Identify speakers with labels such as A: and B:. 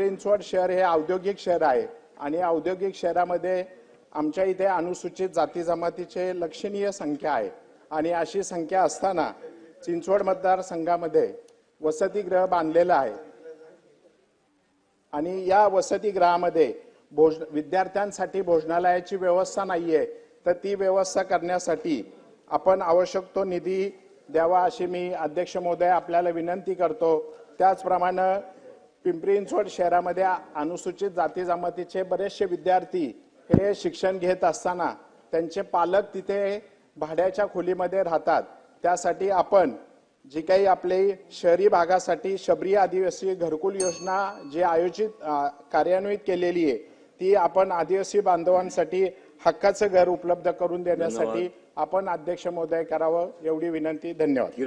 A: चिंचवड शहर हे औद्योगिक शहर आहे. आणि औद्योगिक शहरामध्ये आमच्या इथे अनुसूचित जाती जमातीचे लक्षणीय संख्या आहे. आणि अशी संख्या असताना चिंचवड मतदारसंघामध्ये वसतिगृह बांधलेलं आहे. आणि या वसतिगृहामध्ये भोज विद्यार्थ्यांसाठी भोजनालयाची व्यवस्था नाही आहे तर ती व्यवस्था करण्यासाठी आपण आवश्यक तो निधी द्यावा अशी मी अध्यक्ष महोदय आपल्याला विनंती करतो. त्याचप्रमाणे पिंपरी चिंचवड शहरामध्ये अनुसूचित जाती जमातीचे बरेचसे विद्यार्थी हे शिक्षण घेत असताना त्यांचे पालक तिथे भाड्याच्या खोलीमध्ये राहतात. त्यासाठी आपण जी काही आपली शहरी भागासाठी शबरी आदिवासी घरकुल योजना जी आयोजित कार्यान्वित केलेली आहे ती आपण आदिवासी बांधवांसाठी हक्काचं घर उपलब्ध करून देण्यासाठी आपण अध्यक्ष महोदय करावं एवढी विनंती. धन्यवाद.